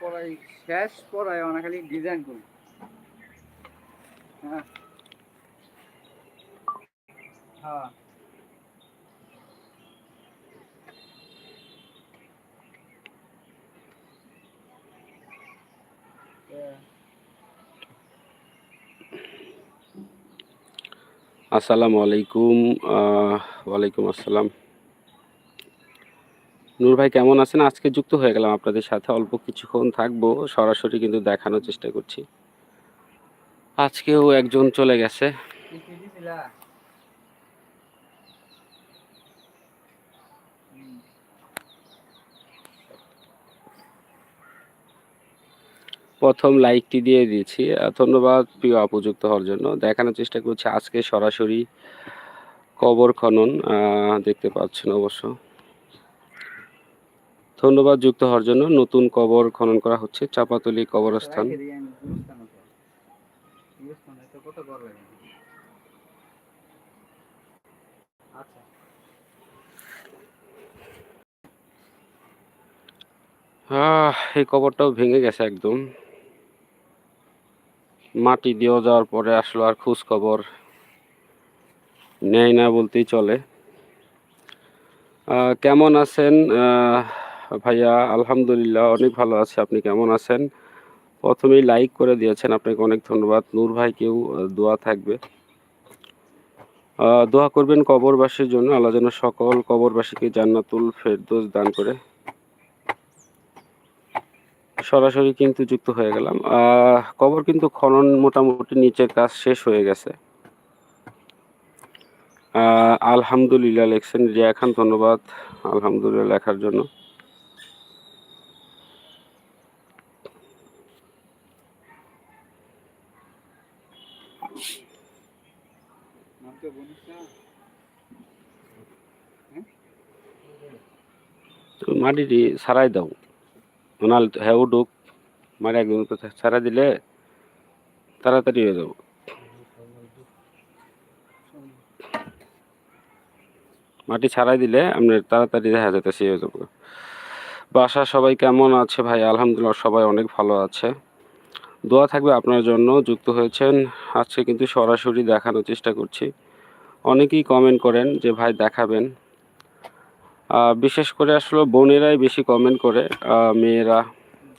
পড়াই শেষ পড়াই অনেক ডিজাইন করি। হ্যাঁ। হ্যাঁ। আসসালামু আলাইকুম ওয়ালাইকুম আসসালাম। নূর ভাই কেমন আছেন? আজকে যুক্ত হয়ে গেলাম আপনাদের সাথে। অল্প কিছুক্ষণ থাকব, সরাসরি কিন্তু দেখানোর চেষ্টা করছি। আজকেও একজন চলে গেছে। প্রথম লাইকটি দিয়ে দিয়েছি। ধন্যবাদ প্রিয় আপু হওয়ার জন্য। দেখানোর চেষ্টা করছি আজকে সরাসরি কবর খনন দেখতে পাচ্ছেন অবশ্য। ধন্যবাদ যুক্ত হওয়ার জন্য। নতুন কবর খনন করা হচ্ছে চাপাতলি কবরস্থান? আচ্ছা। এই কবরটাও ভেঙে গেছে একদম। মাটি দিয়ে যাওয়ার পরে আসলো আর খোঁজ খবর নেয় না বলতেই চলে। কেমন আছেন? আহ, ভাইয়া, আলহামদুলিল্লাহ, অনেক ভালো আছে। আপনি কেমন আছেন? প্রথমেই লাইক করে দিয়েছেন। আপনাকে অনেক ধন্যবাদ। নূর ভাইকেও দোয়া থাকবে। দোয়া করবেন কবরবাসীর জন্য। আল্লাহ যেন সকল কবরবাসীকে জান্নাতুল ফেরদৌস দান করে। সরাসরি কিন্তু যুক্ত হয়ে গেলাম। কবর কিন্তু খনন মোটামুটি নিচের কাজ শেষ হয়ে গেছে। আলহামদুলিল্লাহ, লেখছেন রিয়া খান, ধন্যবাদ। আলহামদুলিল্লাহ, লেখার জন্য। মাটিটি ছাড়াই দাও। ওনাল হ্যাঁ উঠুক। মাটি একদম ছাড়া দিলে তাড়াতাড়ি হয়ে যাব। মাটি ছাড়াই দিলে আপনার তাড়াতাড়ি দেখা যেতে সে হয়ে যাব। বাসা সবাই কেমন আছে ভাই? আলহামদুলিল্লাহ সবাই অনেক ভালো আছে। দোয়া থাকবে আপনার জন্য, যুক্ত হয়েছেন। আজকে কিন্তু সরাসরি দেখানোর চেষ্টা করছি। অনেকেই কমেন্ট করেন যে, ভাই, দেখাবেন। বিশেষ করে আসলে বোনেরাই বেশি কমেন্ট করে মেয়েরা।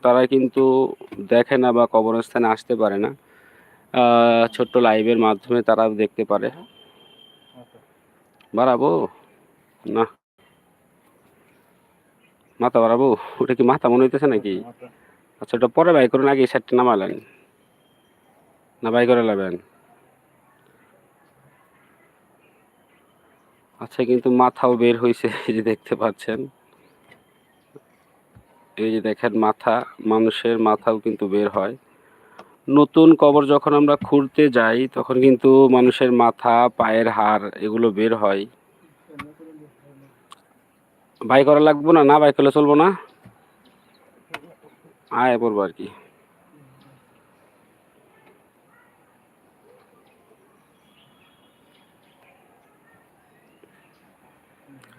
তারা কিন্তু দেখে না বা কবরস্থানে আসতে পারে না। ছোট্ট লাইভের মাধ্যমে তারা দেখতে পারে। বাড়াবো? না। মাথা বাড়াবো? ওটা কি মাথা মনে হইতেছে নাকি? আচ্ছা। ওটা পরে বাই করুন আগে এই সাইডটা নামালেন। না বাই করে নেবেন আচ্ছা কিন্তু মাথাও বের হয়েছে এই যে দেখতে পাচ্ছেন। এই যে দেখেন মাথা, মানুষের মাথাও কিন্তু বের হয়। নতুন কবর যখন আমরা খুঁড়তে যাই, তখন কিন্তু মানুষের মাথা, পায়ের হাড় এগুলো বের হয়। বাই করা লাগবো না? না বাই করলে চলবো না? আয় পড়ব আর কি।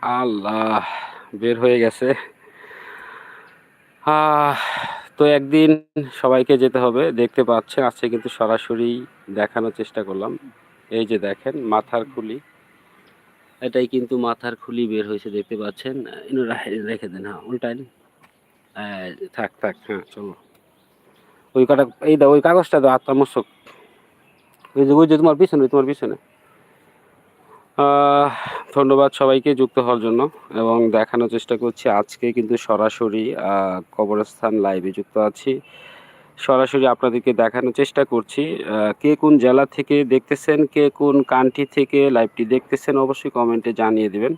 আল্লাহ বের হয়ে গেছে। তো একদিন সবাইকে যেতে হবে দেখতে পাচ্ছেন আজকে কিন্তু সরাসরি দেখানোর চেষ্টা করলাম। এই যে দেখেন মাথার খুলি। এটাই কিন্তু মাথার খুলি বের হয়েছে দেখতে পাচ্ছেন। রেখে দেন হ্যাঁ উল্টাইন এই, থাক থাক হ্যাঁ চলো। ওই কাটা এই দাও ওই কাগজটা দাও আত্মা মশক ওই যে ওই যে তোমার পিছনে তোমার পিছনে। ধন্যবাদ সবাইকে যুক্ত হওয়ার জন্য এবং দেখানোর চেষ্টা করছি আজকে কিন্তু সরাসরি কবরস্থান লাইভে যুক্ত আছি। সরাসরি আপনাদেরকে দেখানোর চেষ্টা করছি কে কোন জেলা থেকে দেখতেছেন, কে কোন কান্ট্রি থেকে লাইভটি দেখতেছেন অবশ্যই কমেন্টে জানিয়ে দেবেন।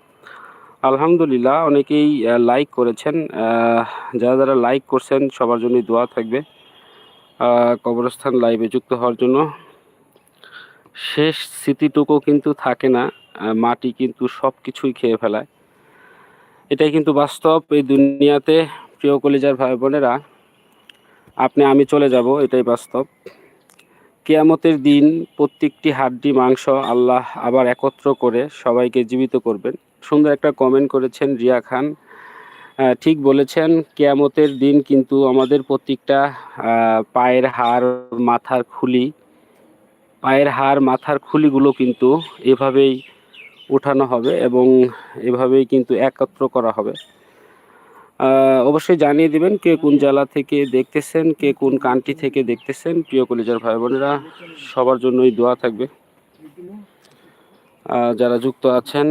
আলহামদুলিল্লাহ, অনেকেই লাইক করেছেন যারা যারা লাইক করছেন, সবার জন্যই দোয়া থাকবে কবরস্থান লাইভে যুক্ত হওয়ার জন্য। শেষ স্মৃতিটুকু কিন্তু থাকে না মাটি কিন্তু সব কিছুই খেয়ে ফেলায়। এটাই কিন্তু বাস্তব এই দুনিয়াতে প্রিয় কলিজার ভাই বোনেরা। আপনি, আমি চলে যাব, এটাই বাস্তব। কেয়ামতের দিন প্রত্যেকটি হাড্ডি, মাংস আল্লাহ আবার একত্র করে সবাইকে জীবিত করবেন। সুন্দর একটা কমেন্ট করেছেন রিয়া খান। ঠিক বলেছেন, কেয়ামতের দিন কিন্তু আমাদের প্রত্যেকটা পায়ের হাড়, মাথার খুলি, পায়ের হাড়, মাথার খুলিগুলো কিন্তু এভাবেই উঠানো হবে এবং এভাবেই কিন্তু একত্র করা হবে। অবশ্যই জানিয়ে দিবেন কে কোন জেলা থেকে দেখতেছেন, কে কোন কান্ট্রি থেকে দেখতেছেন। প্রিয় কলিজার ভাই বোনেরা সবার জন্যই দোয়া থাকবে। যারা যুক্ত আছেন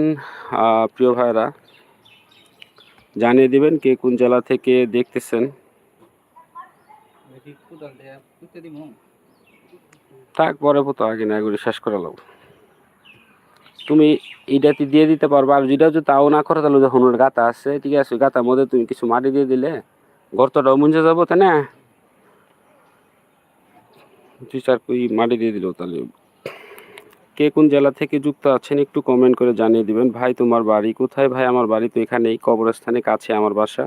প্রিয় ভাইরা জানিয়ে দিবেন কে কোন জেলা থেকে দেখতেছেন। থাক পরে তো আগে না, এগুলি শেষ করে লাও তুমি এটাতে দিয়ে দিতে পারবা। আর যেটা যদি তাও না করো, তাহলে যখন ওর গাতা আছে, ঠিক আছে, গাতার মধ্যে তুমি কিছু মাটি দিয়ে দিলে, গর্তটাও মুঞ্জে যাব, তাই না? দুই চার মাটি দিয়ে দিল, তাহলে। কে কোন জেলা থেকে যুক্ত আছেন একটু কমেন্ট করে জানিয়ে দিবেন। ভাই, তোমার বাড়ি কোথায়? ভাই, আমার বাড়ি তো এখানেই, কবরস্থানে কাছে আমার বাসা।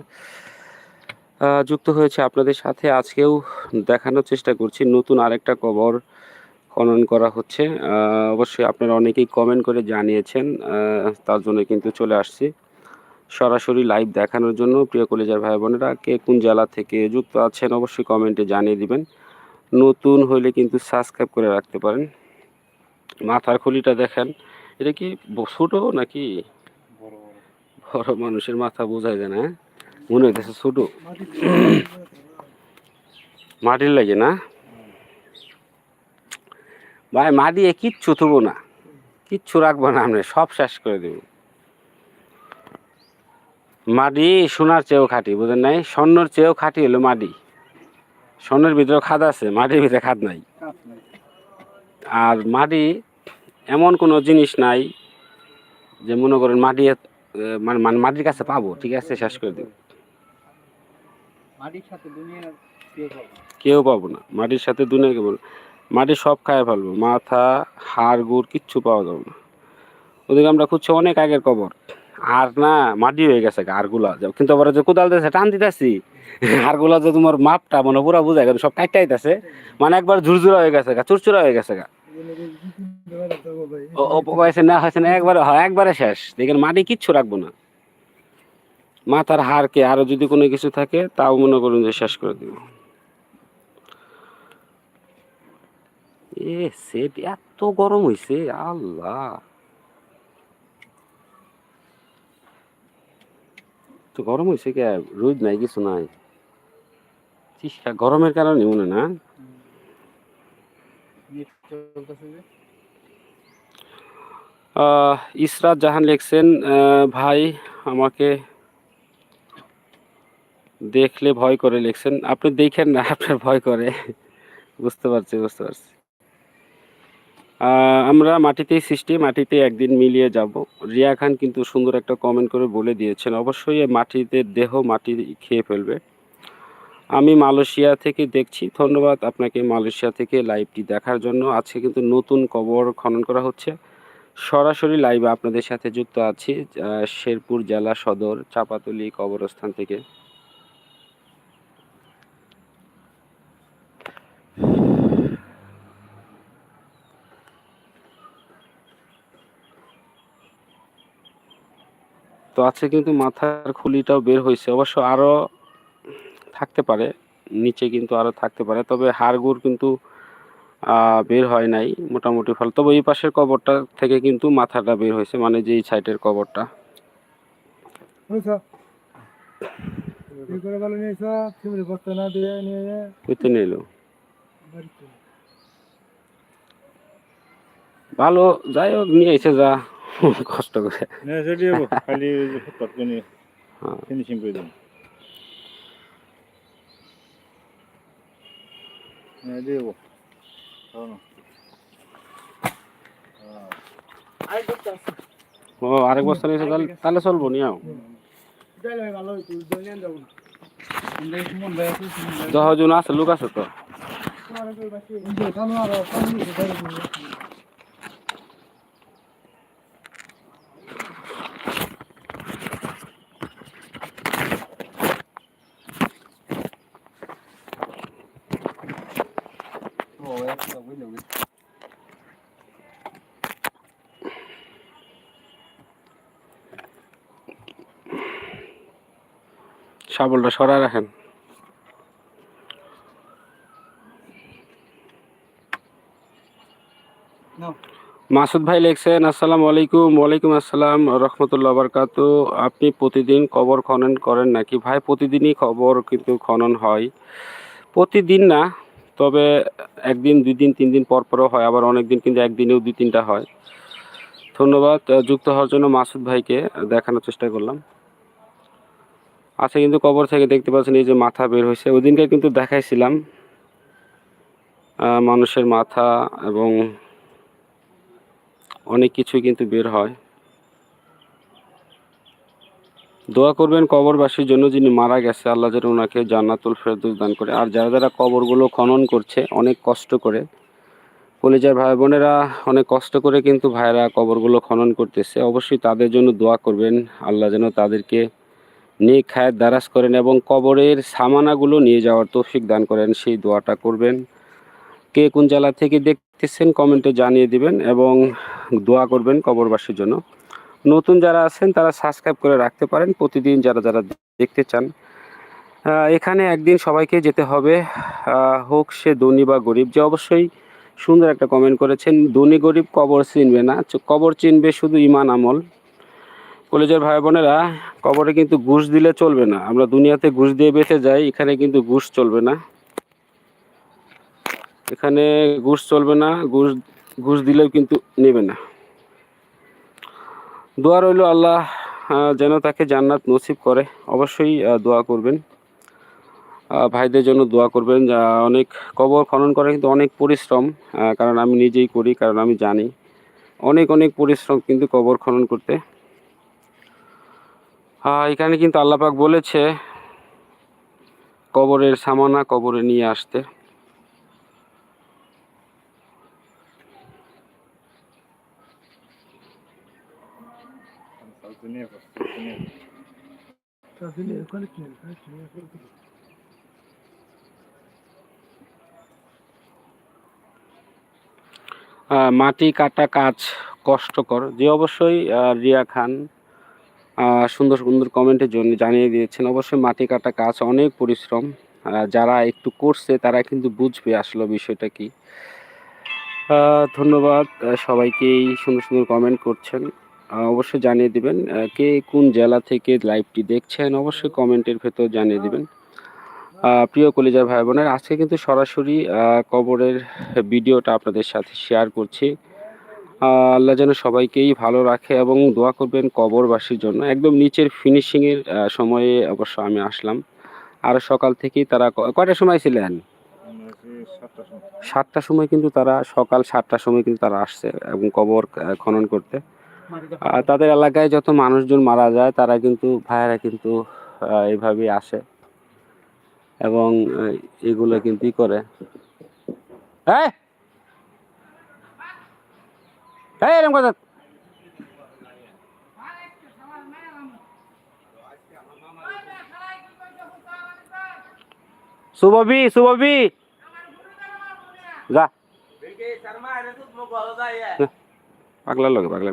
যুক্ত হয়েছে আপনাদের সাথে। আজকেও দেখানোর চেষ্টা করছি। নতুন আরেকটা কবর খনন করা হচ্ছে। অবশ্যই আপনারা অনেকেই কমেন্ট করে জানিয়েছেন তার জন্য কিন্তু চলে আসছি। সরাসরি লাইভ দেখানোর জন্য প্রিয় কলেজার ভাই বোনেরা, কে কোন জেলা থেকে যুক্ত আছেন অবশ্যই কমেন্টে জানিয়ে দিবেন। নতুন হলে কিন্তু সাবস্ক্রাইব করে রাখতে পারেন। মাথার খুলিটা দেখেন, এটা কি ছোট নাকি? বড় মানুষের মাথা বোঝায় যায় না হ্যাঁ? মনে হইতেছে ছোট। মাটির লাগে না? ভাই মাটি এ কিচ্ছু থবো না। কিচ্ছু রাখব না আমরা সব শেষ করে দেব। মাটি সোনার চেয়েও খাঁটি বুঝেন নাই? স্বর্ণর চেয়েও খাঁটি হলো মাটি। স্বর্ণের ভিতরে খাদ আছে মাটির ভিতরে খাদ নাই। আর মাটি এমন কোনো জিনিস নাই যে মনে করেন মাটি মানে মানে মাটির কাছে পাবো ঠিক আছে শেষ করে দেব। কেউ পাবো না। মাটির সাথে দুনিয়া কেবল মাটি সব খায় ফেলব, মাথা, হাড়, গুড়, কিচ্ছু পাওয়া যাবে না। ওদিকে আমরা খুঁজছি অনেক আগের কবর। আর না, মাটি হয়ে গেছে হাড়গুলা। কিন্তু আবার যে কোদাল দিতেছে টান দিতেছি। হাড়গুলা যে তোমার মাপটা মানে পুরা বোঝা গেল, সব টাইতাছে মানে একবার ঝুরঝুরা হয়ে গেছে গা, চুরচুরা হয়ে গেছে গা। হয়েছে না হয়েছে না, একবারে, হয়, একবারে শেষ। দেখেন মাটি কিচ্ছু রাখব না। মাথার হাড়কে আরও যদি কোনো কিছু থাকে, তাও মনে করুন যে শেষ করে দিব। এ সেট এত গরম হইছে, আল্লাহ। তো গরম হয়েছে কে? রোদ নাই, কিছু নাই। গরমের কারণে মনে না? ইসরাত জাহান লিখছেন ভাই আমাকে দেখলে ভয় করে লিখছেন। আপনি দেখেন না, আপনার ভয় করে। বুঝতে পারছি বুঝতে পারছি। আমরা মাটিতেই সৃষ্টি মাটিতে একদিন মিলিয়ে যাব। রিয়া খান কিন্তু সুন্দর একটা কমেন্ট করে বলে দিয়েছেন, অবশ্যই মাটিতে দেহ মাটি খেয়ে ফেলবে। আমি মালয়েশিয়া থেকে দেখছি, ধন্যবাদ আপনাকে মালয়েশিয়া থেকে লাইভটি দেখার জন্য। আজকে কিন্তু নতুন কবর খনন করা হচ্ছে। সরাসরি লাইভে আপনাদের সাথে যুক্ত আছি শেরপুর জেলা সদর, চাপাতলি কবরস্থান থেকে। তো আজকে কিন্তু মাথার খুলিটাও বের হয়েছে। অবশ্য আরও থাকতে পারে নিচে কিন্তু আরও থাকতে পারে তবে হাড়গুড় কিন্তু বের হয় নাই মোটামুটি ফল। তবে এই পাশের কবরটা থেকে কিন্তু মাথাটা বের হয়েছে মানে যে সাইডের কবরটা। ভালো যাই হোক নিয়ে এসে যা। কষ্ট করে না সেটি হব খালি ওই যে ফুটপাত করে নিয়ে হ্যাঁ। ফিনিশিং করে দেবো হ্যাঁ দিয়ে দেবো খাওয়ানো আই করতে আছে ও আরেক বস্তা নিয়েছে তাহলে তাহলে চলবো নিয়াও তাইলে ভালো হইতো জয়েন যাব না আমরা সুমন ভাই আছে সুমন ভাই দশজন আছে লোক আছে তো তোমার কই বাসি যে কানো আর পানি দিতে ও একটা বুঝলে বুঝলে শাবলটা সরায় রাখেন। মাসুদ ভাই লিখছেন আসসালাম আলাইকুম ওয়ালাইকুম আসসালাম রহমতুল্লাহ বারকাত। আপনি প্রতিদিন কবর খনন করেন নাকি? ভাই প্রতিদিনই কবর কিন্তু খনন হয়। প্রতিদিন না তবে একদিন দুই দিন তিন দিন পর পরও হয় আবার অনেক দিন কিন্তু একদিনেও দুই তিনটা হয়। ধন্যবাদ যুক্ত হওয়ার জন্য মাসুদ ভাইকে দেখানোর চেষ্টা করলাম। আচ্ছা কিন্তু কবর থেকে দেখতে পাচ্ছেন এই যে মাথা বের হয়েছে। ওই দিনকে কিন্তু দেখাইছিলাম মানুষের মাথা এবং অনেক কিছুই কিন্তু বের হয়। দোয়া করবেন কবরবাসীর জন্য যিনি মারা গেছে, আল্লাহ যেন ওনাকে জান্নাতুল ফেরদৌস দান করে। আর যারা যারা কবরগুলো খনন করছে, অনেক কষ্ট করে, কলেজার ভাই বোনেরা অনেক কষ্ট করে কিন্তু ভাইরা কবরগুলো খনন করতেছে। অবশ্যই তাদের জন্য দোয়া করবেন, আল্লাহ যেন তাদেরকে নেক খায়ের দ্বারাজ করেন এবং কবরের সামানাগুলো নিয়ে যাওয়ার তৌফিক দান করেন। সেই দোয়াটা করবেন। কে কোন জেলা থেকে দেখতেছেন কমেন্টে জানিয়ে দিবেন এবং দোয়া করবেন কবরবাসীর জন্য। নতুন যারা আছেন তারা সাবস্ক্রাইব করে রাখতে পারেন। প্রতিদিন যারা যারা দেখতে চান এখানে একদিন সবাইকে যেতে হবে। হোক সে ধনী বা গরিব, যে অবশ্যই সুন্দর একটা কমেন্ট করেছেন। ধনী গরিব কবর চিনবে না। কবর চিনবে শুধু ইমান আমল। কলেজের ভাই বোনেরা, কবরে কিন্তু ঘুষ দিলে চলবে না। আমরা দুনিয়াতে ঘুষ দিয়ে বেঁচে যাই, এখানে কিন্তু ঘুষ চলবে না। এখানে ঘুষ চলবে না, ঘুষ ঘুষ দিলেও কিন্তু নেবে না। দোয়া রইল আল্লাহ যেন তাকে জান্নাত নসিব করে। অবশ্যই দোয়া করবেন। ভাইদের জন্য দোয়া করবেন। যা অনেক কবর খনন করা কিন্তু অনেক পরিশ্রম কারণ আমি নিজেই করি, কারণ আমি জানি। অনেক অনেক পরিশ্রম কিন্তু কবর খনন করতে। এখানে কিন্তু আল্লাপাক বলেছে, কবরের সামানা কবরে নিয়ে আসতে। মাটি কাটা কাজ কষ্টকর। যে অবশ্যই রিয়া খান সুন্দর সুন্দর কমেন্টের জন্য জানিয়ে দিয়েছেন। অবশ্যই মাটি কাটা কাজ অনেক পরিশ্রম। যারা একটু করছে, তারা কিন্তু বুঝবে আসলে বিষয়টা কি। ধন্যবাদ। সবাইকেই সুন্দর সুন্দর কমেন্ট করছেন। অবশ্যই জানিয়ে দিবেন কে কোন জেলা থেকে লাইভটি দেখছেন, অবশ্যই কমেন্টের ভেতর জানিয়ে দিবেন। প্রিয় কলিজার ভাই বোনের আজকে কিন্তু সরাসরি কবরের ভিডিওটা আপনাদের সাথে শেয়ার করছি। আল্লাহ যেন সবাইকেই ভালো রাখে এবং দোয়া করবেন কবরবাসীর জন্য একদম নিচের ফিনিশিংয়ের সময়ে অবশ্য আমি আসলাম আর সকাল থেকেই তারা কয়টার সময় ছিলেন সাতটার সময়। কিন্তু তারা, সকাল সাতটার সময় কিন্তু তারা আসছে এবং কবর খনন করতে তাদের এলাকায় যত মানুষজন মারা যায়, তারা কিন্তু, ভাইয়েরা কিন্তু এইভাবেই আসে এবং এগুলো কিন্তু করে এই! এই, এরম কথা। সুববি সুববি। যা। পাগলা লাগে পাগলা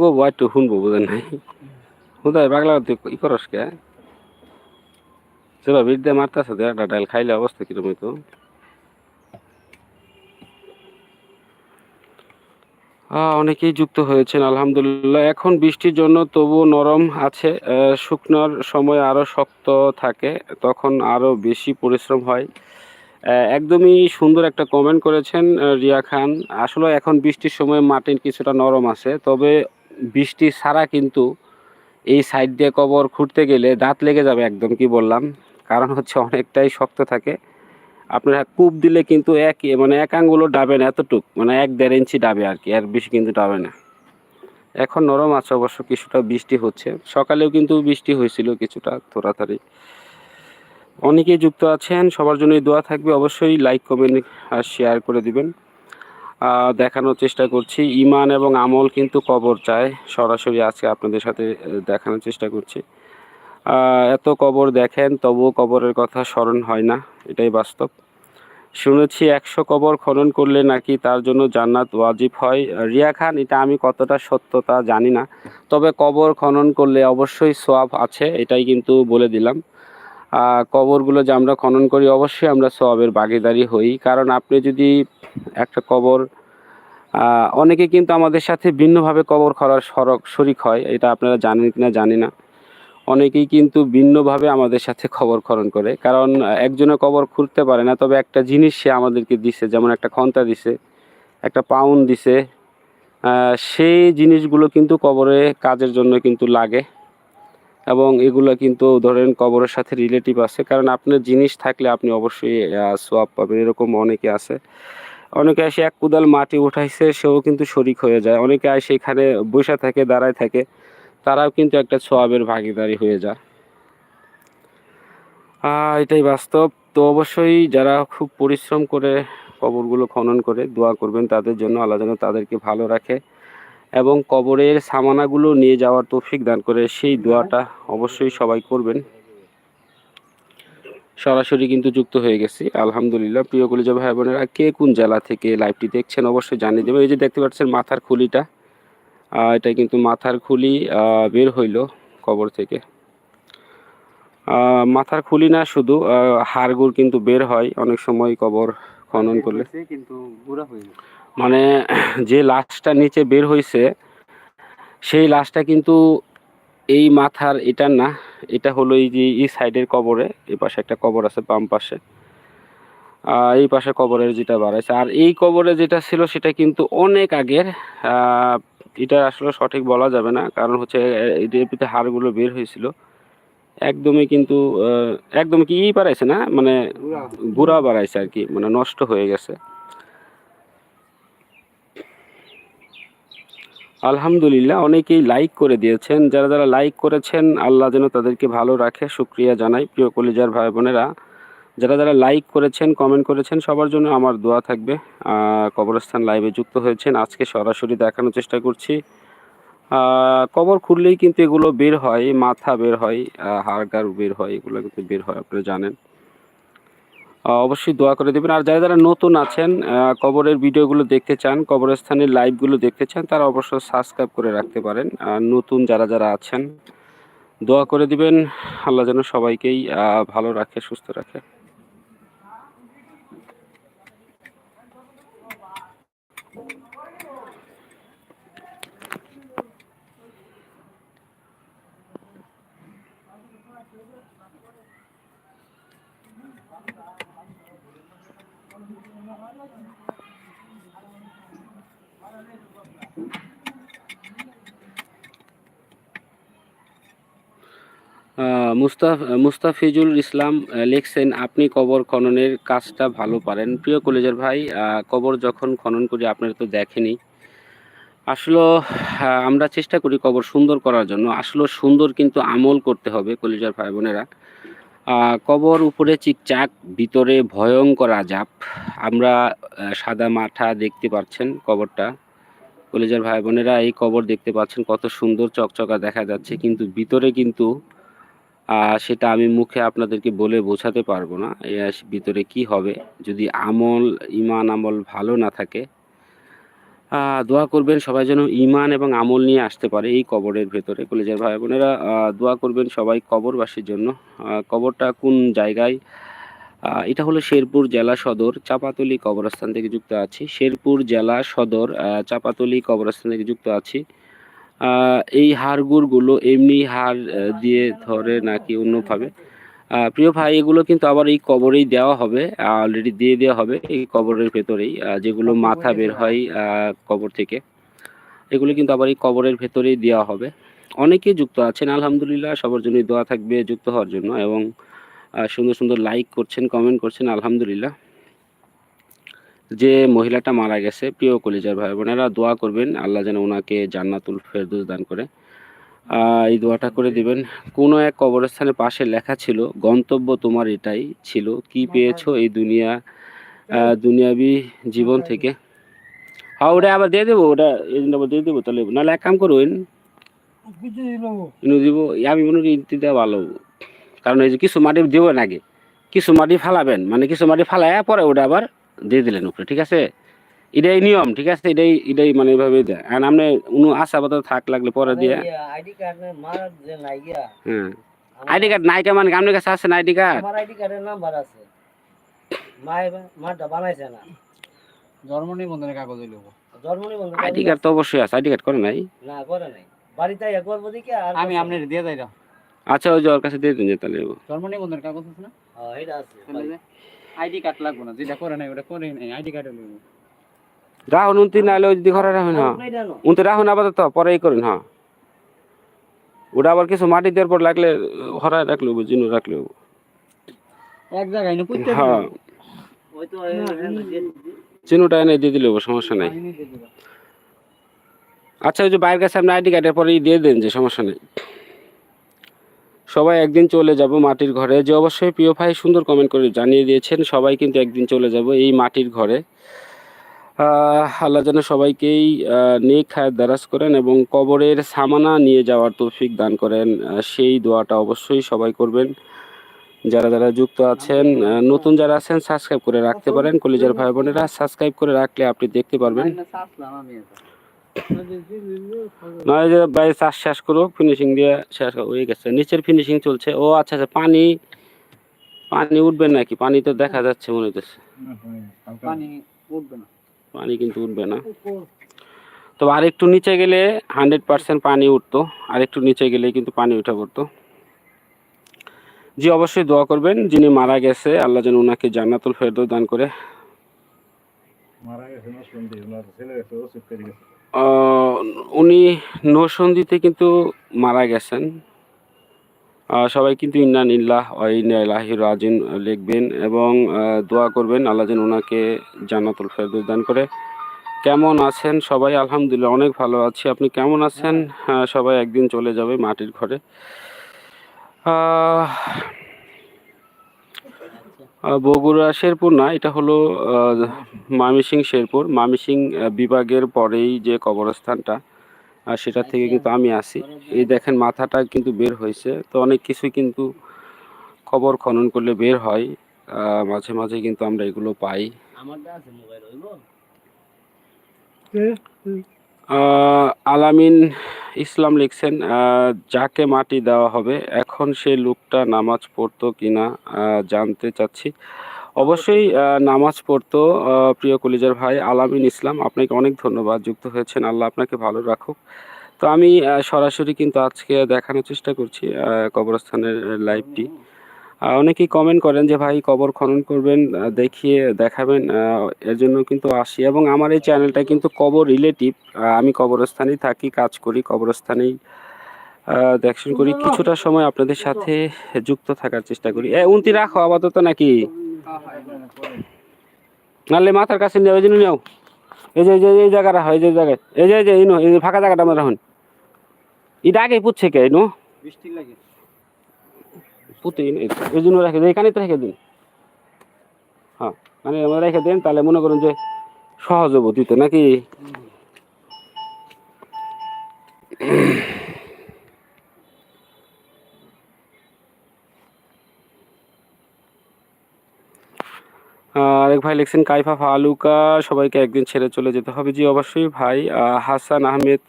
গো একটু শুনব বুঝেন নাই। হুদাই পাগলা ই করস কে? সেবা বিট দিয়ে মারতেছে তো একটা ডাইল খাইলে অবস্থা কিরম আহ, অনেকেই যুক্ত হয়েছেন আলহামদুলিল্লাহ। এখন বৃষ্টির জন্য তবুও নরম আছে শুকনোর সময় আরও শক্ত থাকে তখন আরও বেশি পরিশ্রম হয়। একদমই সুন্দর একটা কমেন্ট করেছেন রিয়া খান। আসলে এখন বৃষ্টির সময় মাটির কিছুটা নরম আছে, তবে বৃষ্টি ছাড়া কিন্তু এই সাইড দিয়ে কবর খুঁড়তে গেলে দাঁত লেগে যাবে একদম কি বললাম। কারণ হচ্ছে অনেকটাই শক্ত থাকে। আপনার কূপ দিলে কিন্তু এক মানে এক আঙ্গুলও ডাবে না এতটুক মানে এক দেড় ইঞ্চি ডাবে আর কি আর বেশি কিন্তু ডাবে না। এখন নরম আছে অবশ্য, কিছুটা বৃষ্টি হচ্ছে। সকালেও কিন্তু বৃষ্টি হয়েছিল কিছুটা থোড়াতাড়ি অনেকেই যুক্ত আছেন, সবার জন্যই দোয়া থাকবে। অবশ্যই লাইক কমেন্ট আর শেয়ার করে দিবেন। দেখানোর চেষ্টা করছি। ইমান এবং আমল কিন্তু কবর চায়। সরাসরি আজকে আপনাদের সাথে দেখানোর চেষ্টা করছি। এত কবর দেখেন, তবুও কবরের কথা স্মরণ হয় না। এটাই বাস্তব। শুনেছি একশো কবর খনন করলে নাকি তার জন্য জান্নাত ওয়াজিব হয়। রিয়া খান, এটা আমি কতটা সত্যতা জানি না। তবে কবর খনন করলে অবশ্যই সোয়াব আছে, এটাই কিন্তু বলে দিলাম। কবরগুলো যে আমরা খনন করি, অবশ্যই আমরা সবের ভাগিদারি হই। কারণ আপনি যদি একটা কবর অনেকে কিন্তু আমাদের সাথে ভিন্নভাবে কবর খরার সরক, শরিক হয়, এটা আপনারা জানেন কি না জানি না। অনেকেই কিন্তু ভিন্নভাবে আমাদের সাথে খবর খনন করে। কারণ একজনে কবর খুঁড়তে পারে না, তবে একটা জিনিস সে আমাদেরকে দিছে, যেমন একটা খন্তা দিছে, একটা পাউন্ড দিছে সেই জিনিসগুলো কিন্তু কবরে কাজের জন্য কিন্তু লাগে। এবং এগুলো কিন্তু ধরেন কবরের সাথে রিলেটিভ আছে। কারণ আপনার জিনিস থাকলে আপনি অবশ্যই সোয়াব পাবেন। এরকম অনেকে আছে। অনেকে এসে এক কুদাল মাটি উঠাইছে, সেও কিন্তু শরিক হয়ে যায়। অনেকে এসে এখানে বসে থাকে, দাঁড়ায় থাকে। তারাও কিন্তু একটা সোয়াবের ভাগিদারি হয়ে যায়। এটাই বাস্তব। তো অবশ্যই যারা খুব পরিশ্রম করে কবরগুলো খনন করে দোয়া করবেন, তাদের জন্য আল্লাহ যেন তাদেরকে ভালো রাখে। এবং কবরের সামানাগুলো নিয়ে যাওয়ার তৌফিক দান করে সেই দোয়াটা অবশ্যই সবাই করবেন। সরাসরি কিন্তু যুক্ত হয়ে গেছি। আলহামদুলিল্লাহ, প্রিয় কলিজা ভাই বোনেরা, কে কোন জেলা থেকে লাইভটি দেখছেন অবশ্যই জানিয়ে দেবেন। এই যে দেখতে পাচ্ছেন মাথার খুলিটা এটা কিন্তু মাথার খুলি বের হইল কবর থেকে। মাথার খুলি না শুধু হাড়গুড় কিন্তু বের হয়, অনেক সময় কবর খনন করলে। কিন্তু মানে যে লাশটা নিচে বের হয়েছে সেই লাশটা কিন্তু এই মাথার এটা না এটা হলো এই যে এই সাইডের কবরে এই পাশে একটা কবর আছে বাম পাশে। এই পাশে কবরের যেটা বাড়াইছে আর এই কবরে যেটা ছিল সেটা কিন্তু অনেক আগের। এটা আসলে সঠিক বলা যাবে না কারণ হচ্ছে এটার হাড়গুলো বের হয়েছিল। একদমই কিন্তু একদম কি ই বাড়াইছে না? মানে বুড়া গুড়া বাড়াইছে আর কি মানে নষ্ট হয়ে গেছে। আলহামদুলিল্লাহ, অনেকেই লাইক করে দিয়েছেন। যারা যারা লাইক করেছেন, আল্লাহ যেন তাদেরকে ভালো রাখে, শুক্রিয়া জানাই। প্রিয় কলিজার ভাই বোনেরা যারা যারা লাইক করেছেন কমেন্ট করেছেন, সবার জন্য আমার দোয়া থাকবে। কবরস্থান লাইভে যুক্ত হয়েছেন। আজকে সরাসরি দেখানোর চেষ্টা করছি। কবর খুললেই কিন্তু এগুলো বের হয়, মাথা বের হয় হাড়গার বের হয়, এগুলো কিন্তু বের হয়, আপনারা জানেন। অবশ্যই দোয়া করে দেবেন। আর যারা যারা নতুন আছেন কবরের ভিডিওগুলো দেখতে চান, কবরস্থানের লাইভগুলো দেখতে চান, তারা অবশ্যই সাবস্ক্রাইব করে রাখতে পারেন। আর নতুন যারা যারা আছেন, দোয়া করে দিবেন। আল্লাহ যেন সবাইকেই ভালো রাখে, সুস্থ রাখে। মুস্তাফ মুস্তাফিজুল ইসলাম লিখছেন, আপনি কবর খননের কাজটা ভালো পারেন। প্রিয় কলেজের ভাই কবর যখন খনন করি, আপনারা তো দেখেনি আসলে আমরা চেষ্টা করি কবর সুন্দর করার জন্য। আসলে সুন্দর কিন্তু আমল করতে হবে কলেজের ভাই বোনেরা কবর উপরে চিকচাক, ভিতরে ভয়ঙ্কর আজাব। আমরা সাদা মাঠা দেখতে পাচ্ছেন কবরটা। কলেজের ভাই বোনেরা এই কবর দেখতে পাচ্ছেন, কত সুন্দর চকচকা দেখা যাচ্ছে। কিন্তু ভিতরে কিন্তু সেটা আমি মুখে আপনাদেরকে বলে বোঝাতে পারব না। ভিতরে কি হবে? যদি আমল, ইমান আমল ভালো না থাকে দোয়া করবেন, সবাই যেন ইমান এবং আমল নিয়ে আসতে পারে এই কবরের ভেতরে। কলেজের ভাই বোনেরা দোয়া করবেন সবাই কবরবাসীর জন্য। কবরটা কোন জায়গায়? এটা হলো শেরপুর জেলা সদর, চাপাতলি কবরস্থান থেকে যুক্ত আছি। শেরপুর জেলা সদর চাপাতলি কবরস্থান থেকে যুক্ত আছি। এই হাড়গুড়গুলো এমনি হাড় দিয়ে ধরে নাকি অন্যভাবে? প্রিয় ভাই এগুলো কিন্তু আবার এই কবরেই দেওয়া হবে অলরেডি দিয়ে দেওয়া হবে এই কবরের ভেতরেই যেগুলো মাথা বের হয় কবর থেকে। এগুলো কিন্তু আবার এই কবরের ভেতরেই দেওয়া হবে। অনেকেই যুক্ত আছেন আলহামদুলিল্লাহ সবার জন্যই দোয়া থাকবে যুক্ত হওয়ার জন্য এবং সুন্দর সুন্দর লাইক করছেন কমেন্ট করছেন আলহামদুলিল্লাহ। যে মহিলাটা মারা গেছে প্রিয় কলিজার ভাই বোনেরা দোয়া করবেন আল্লাহ যেন ওনাকে জান্নাতুল ফেরদৌস দান করে। এই দোয়াটা করে দিবেন। কোনো এক কবরস্থানের পাশে লেখা ছিল গন্তব্য তোমার এটাই ছিল। কি পেয়েছ এই দুনিয়া দুনিয়াবি জীবন থেকে? হ্যাঁ ওটা আবার দিয়ে দেবো ওটা এই আবার দিয়ে দেবো তাহলে নাহলে এক কাম কিছু দিব আমি মনে করি দেওয়া ভালো। কারণ এই যে কিছু মাটি দেবেন আগে কিছু মাটি ফালাবেন মানে কিছু মাটি ফালায় পরে ওটা আবার দিয়ে দিলেন উপরে ঠিক আছে? এটাই নিয়ম ঠিক আছে? এটাই এটাই মানে এইভাবে দেয়। আর আপনি উনু আশা বাদ থাক লাগলে পরে দিয়ে। আইডি কার্ড নাই গিয়া। হ্যাঁ। আইডি কার্ড নাইকা মানে আপনার কাছে আছে না আইডি কার্ড? আমার আইডি কার্ডের নাম্বার আছে। মারটা বানাইছে না। জন্ম নিবন্ধনের কাগজ হইল। জন্ম নিবন্ধন আইডি কার্ড তো অবশ্যই আছে আইডি কার্ড করে নাই? না করে নাই। বাড়িতে আইয়া করব দিকে আর আমি আপনার দিয়ে যাই আচ্ছা ওই যে ওর কাছে দিয়ে দিন যে তাহলে। জন্ম নিবন্ধনের কাগজ আছে না? হ্যাঁ, এটা আছে আইডি কার্ড লাগবে না যেটা করে নাই ওটা করে নাই আইডি কার্ড হইল রাহুন উনতি ওই যদি ঘরে রাখুন হ্যাঁ? উনতে রাখুন আপাতত পরেই করুন হ্যাঁ। ওটা আবার কিছু মাটি দেওয়ার পর লাগলে হরায় রাখলে জিনু রাখলে এক জায়গায় না পুঁতে হ্যাঁ। চিনুটা এনে দিয়ে দিলে সমস্যা নাই। আচ্ছা ওই যে বাইরের কাছে আপনি আইডি কার্ডের পরেই দিয়ে দেন যে সমস্যা নেই। সবাই একদিন চলে যাব মাটির ঘরে যে অবশ্যই প্রিয় ভাই সুন্দর কমেন্ট করে জানিয়ে দিয়েছেন সবাই কিন্তু একদিন চলে যাব এই মাটির ঘরে। আল্লাহ যেন সবাইকেই নেক খায়ের দ্বারাজ করেন এবং কবরের সামানা নিয়ে যাওয়ার তৌফিক দান করেন। সেই দোয়াটা অবশ্যই সবাই করবেন। যারা যারা যুক্ত আছেন নতুন যারা আছেন সাবস্ক্রাইব করে রাখতে পারেন। কলিজার ভাই বোনেরা সাবস্ক্রাইব করে রাখলে আপনি দেখতে পারবেন। আমি না এই যে ভাই চাষ শেষ করো ফিনিশিং দিয়ে শেষ হয়ে গেছে। নিচের ফিনিশিং চলছে। ও আচ্ছা আচ্ছা পানি পানি উঠবে নাকি? পানি তো দেখা যাচ্ছে মনে হচ্ছে পানি উঠবে না। পানি কিন্তু উঠবে না। তো আর একটু নিচে গেলে হান্ড্রেড পার্সেন্ট পানি উঠতো আর একটু নিচে গেলে কিন্তু পানি উঠে পড়তো। জি অবশ্যই দোয়া করবেন যিনি মারা গেছে আল্লাহ যেন ওনাকে জান্নাতুল ফেরদৌস দান করে। উনি নৌসন্দিতে কিন্তু মারা গেছেন। সবাই কিন্তু ইন্নান ইল্লাহ ইন্নাহি রাজিন লিখবেন এবং দোয়া করবেন। আল্লাহ যেন ওনাকে জান্নাতুল ফেরদৌস দান করে। কেমন আছেন সবাই? আলহামদুলিল্লাহ অনেক ভালো আছি। আপনি কেমন আছেন? হ্যাঁ, সবাই একদিন চলে যাবে মাটির ঘরে। বগুড়া শেরপুর না এটা হলো মামিসিং শেরপুর। মামিসিং বিভাগের পরেই যে কবরস্থানটা আর সেটা থেকে কিন্তু আমি আসি। এই দেখেন মাথাটা কিন্তু বের হয়েছে। তো অনেক কিছুই কিন্তু খবর খনন করলে বের হয়। মাঝে মাঝে কিন্তু আমরা এগুলো পাই। আলামিন ইসলাম লিখছেন যাকে মাটি দেওয়া হবে, এখন সেই লোকটা নামাজ পড়তো কিনা জানতে চাচ্ছি। অবশ্যই নামাজ পড়তো প্রিয় কলিজার ভাই আলামিন ইসলাম। আপনাকে অনেক ধন্যবাদ, যুক্ত হয়েছেন। আল্লাহ আপনাকে ভালো রাখুক। তো আমি সরাসরি কিন্তু আজকে দেখানোর চেষ্টা করছি কবরস্থানের লাইভটি। অনেকেই কমেন্ট করেন যে, ভাই, কবর খনন করবেন দেখিয়ে দেখাবেন এর জন্য কিন্তু আসি। এবং আমার এই চ্যানেলটা কিন্তু কবর রিলেটিভ আমি কবরস্থানেই থাকি, কাজ করি, কবরস্থানেই দেখশন করি। কিছুটা সময় আপনাদের সাথে যুক্ত থাকার চেষ্টা করি। এ, উন্তি রাখো আপাতত নাকি? নাহলে মাথার কাছে নেও ওই জন্য নেও এই যে এই যে, এই জায়গা রাখো এই যে জায়গায়। এই যে এই যে ইনো এই ফাঁকা জায়গাটা আমরা রাখুন। এটা আগে পুচ্ছে কে ইনো পুঁতে, এই জন্য রেখে দিন এখানে তো রেখে দিন। হ্যাঁ মানে আমরা রেখে দিন, তাহলে মনে করুন যে সহজ হব দিতে নাকি? আরেক ভাই লিখছেন, কাইফা ফালুকা, সবাইকে একদিন ছেড়ে চলে যেতে হবে। জি, অবশ্যই ভাই হাসান আহমেদ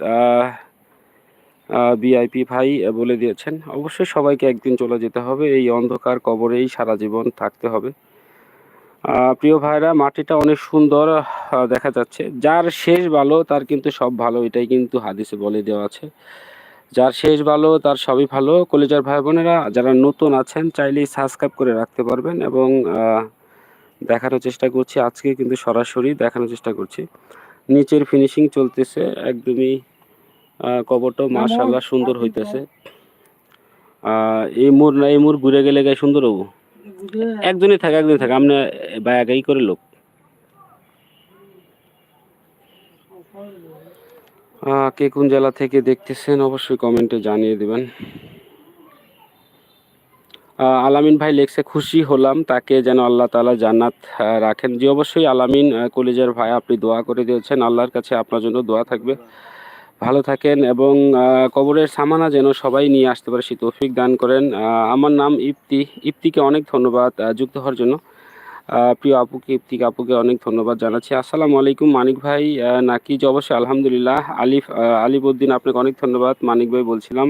বিআইপি ভাই বলে দিয়েছেন, অবশ্যই সবাইকে একদিন চলে যেতে হবে। এই অন্ধকার কবরেই সারা জীবন থাকতে হবে। প্রিয় ভাইরা, মাটিটা অনেক সুন্দর দেখা যাচ্ছে। যার শেষ ভালো, তার কিন্তু সব ভালো, এটাই কিন্তু হাদিসে বলে দেওয়া আছে। যার শেষ ভালো, তার সবই ভালো। কলেজার ভাই বোনেরা, যারা নতুন আছেন, চাইলেই সাবস্ক্রাইব করে রাখতে পারবেন এবং দেখানোর চেষ্টা করছি। আজকে কিন্তু সরাসরি দেখানোর চেষ্টা করছি। নিচের ফিনিশিং চলতেছে একদমই কবরটাও মার্শাল্লাহ সুন্দর হইতেছে। এই মোড় না এই মোড় ঘুরে গেলে গায়ে সুন্দর হব? একজনই থাকে একজনই থাকে আপনি বা একাই করে লোক। কে কোন জেলা থেকে দেখতেছেন অবশ্যই কমেন্টে জানিয়ে দিবেন। আলামিন ভাই লেখছে খুশি হলাম তাকে যেন আল্লাহ তাআলা জান্নাত রাখেন। জি অবশ্যই আলামিন কলিজার ভাই আপনি দোয়া করে দিয়েছেন আল্লাহর কাছে আপনার জন্য দোয়া থাকবে। ভালো থাকেন এবং কবরের সামানা যেন সবাই নিয়ে আসতে পারে সে তৌফিক দান করেন। আমার নাম ইপ্তি ইপ্তিকে অনেক ধন্যবাদ যুক্ত হওয়ার জন্য। প্রিয় আপুকে ইপ্তিক আপুকে অনেক ধন্যবাদ জানাচ্ছি। আসসালামু আলাইকুম মানিক ভাই নাকি? যে অবশ্যই আলহামদুলিল্লাহ। আলিফ আহ, আলিবউদ্দিন আপনাকে অনেক ধন্যবাদ মানিক ভাই বলছিলাম।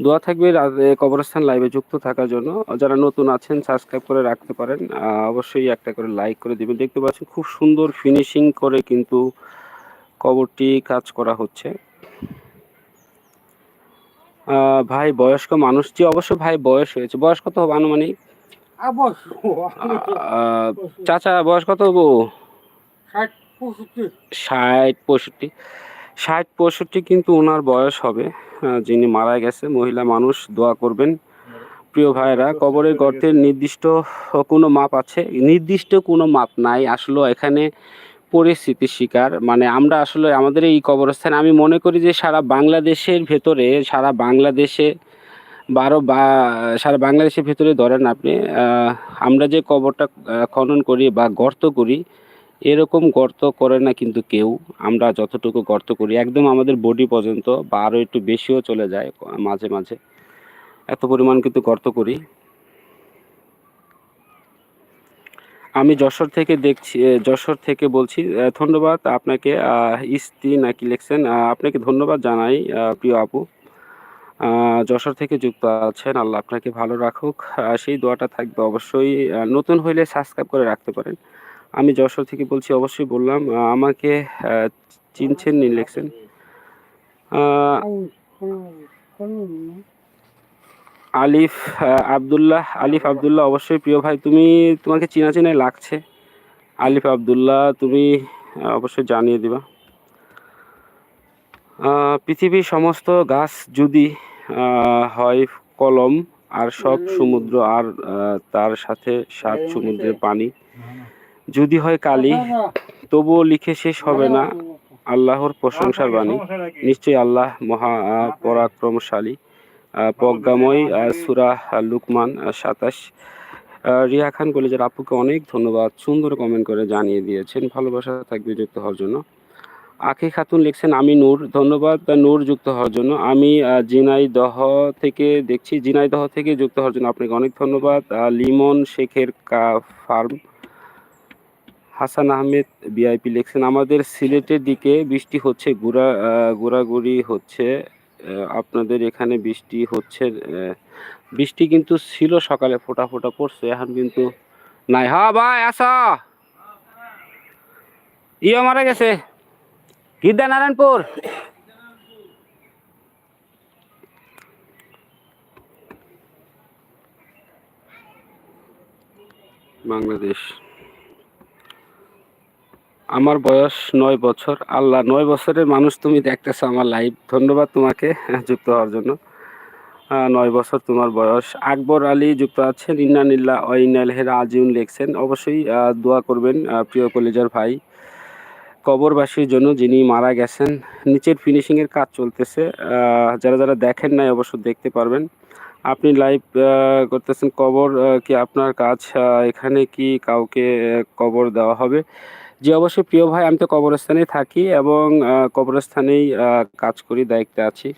দোয়া থাকবে কবরস্থান লাইভে যুক্ত থাকার জন্য। যারা নতুন আছেন সাবস্ক্রাইব করে রাখতে পারেন। অবশ্যই একটা করে লাইক করে দিবেন। দেখতে পাচ্ছেন খুব সুন্দর ফিনিশিং করে কিন্তু কবরটি কাজ করা হচ্ছে। ভাই বয়স্ক মানুষ যে অবশ্য ভাই বয়স হয়েছে। বয়স কত হবে আনুমানিক? চাচা বয়স কত হব? ষাট পঁয়ষট্টি। ষাট পঁয়ষট্টি কিন্তু ওনার বয়স হবে যিনি মারা গেছে। মহিলা মানুষ, দোয়া করবেন। প্রিয় ভাইরা কবরের গর্তের নির্দিষ্ট কোনো মাপ আছে? নির্দিষ্ট কোনো মাপ নাই। আসলে এখানে পরিস্থিতির শিকার। মানে আমরা আসলে আমাদের এই কবরস্থান, আমি মনে করি যে সারা বাংলাদেশের ভেতরে, সারা বাংলাদেশে বারো বা, সারা বাংলাদেশের ভেতরে ধরেন আপনি আমরা যে কবরটা খনন করি বা গর্ত করি এরকম গর্ত করে না কিন্তু কেউ। আমরা যতটুকু গর্ত করি, একদম আমাদের বডি পর্যন্ত বা আরও একটু বেশিও চলে যায় মাঝে মাঝে। এত পরিমাণ কিন্তু গর্ত করি। আমি যশোর থেকে দেখছি যশোর থেকে বলছি ধন্যবাদ আপনাকে ইস্তি নাকি লিখছেন আপনাকে ধন্যবাদ জানাই প্রিয় আপু। যশোর থেকে যুক্ত আছেন, আল্লাহ আপনাকে ভালো রাখুক। সেই দোয়াটা থাকবে অবশ্যই নতুন হইলে সাবস্ক্রাইব করে রাখতে পারেন। আমি যশোর থেকে বলছি অবশ্যই বললাম আমাকে চিনছেন নি লিখছেন। আলিফ আবদুল্লাহ আলিফ আবদুল্লাহ অবশ্যই প্রিয় ভাই তুমি তোমাকে চেনা চেনা লাগছে। আলিফ আবদুল্লাহ তুমি অবশ্যই জানিয়ে দিবা। পৃথিবীর সমস্ত গাছ যদি হয় কলম আর সব সমুদ্র আর তার সাথে সাত সমুদ্রের পানি যদি হয় কালি তবুও লিখে শেষ হবে না। আল্লাহর প্রশংসার বাণী। নিশ্চয়ই আল্লাহ মহা পরাক্রমশালী। প্রজ্ঞাময় আহ, সূরা আহ, লুকমান সাতাশ রিয়া খান কলেজের আপুকে অনেক ধন্যবাদ। সুন্দর কমেন্ট করে জানিয়ে দিয়েছেন। ভালোবাসা থাকবে যুক্ত হওয়ার জন্য। আখি খাতুন লিখছেন আমি নূর। ধন্যবাদ। নূর যুক্ত হওয়ার জন্য। আমি আহ, ঝিনাইদহ থেকে দেখছি ঝিনাইদহ থেকে যুক্ত হওয়ার জন্য। আপনাকে অনেক ধন্যবাদ। লিমন শেখের কা ফার্ম। হাসান আহমেদ বিআইপি লিখছেন, আমাদের সিলেটের দিকে বৃষ্টি হচ্ছে, গুড়া ঘোরাঘুরি হচ্ছে আপনাদের এখানে বৃষ্টি হচ্ছে বৃষ্টি কিন্তু ছিল সকালে, ফোটা ফোটা পড়ছে এখন কিন্তু নাই। হা ভাই, আসা। ইয়ে মারা গেছে। গিদ্দা নারায়ণপুর বাংলাদেশ। আমার বয়স নয় বছর। আল্লাহ, নয় বছরের মানুষ তুমি দেখতেছো আমার লাইভ ধন্যবাদ তোমাকে যুক্ত হওয়ার জন্য। নয় বছর তোমার বয়স। আকবর আলী যুক্ত আছেন। ইন্নানিল্লা হেরা আজিউন লিখছেন। অবশ্যই দোয়া করবেন প্রিয় কলেজার ভাই। কবরবাসীর জন্য যিনি মারা গেছেন, নিচের ফিনিশিংয়ের কাজ চলতেছে। যারা যারা দেখেন নাই অবশ্য দেখতে পারবেন। আপনি লাইভ করতেছেন কবর কি আপনার কাজ এখানে কি কাউকে কবর দেওয়া হবে? জি অবশ্যই। প্রিয় ভাই আমি তো কবরস্থানেই থাকি এবং কবরস্থানেই কাজ করি দায়িত্বে আছি।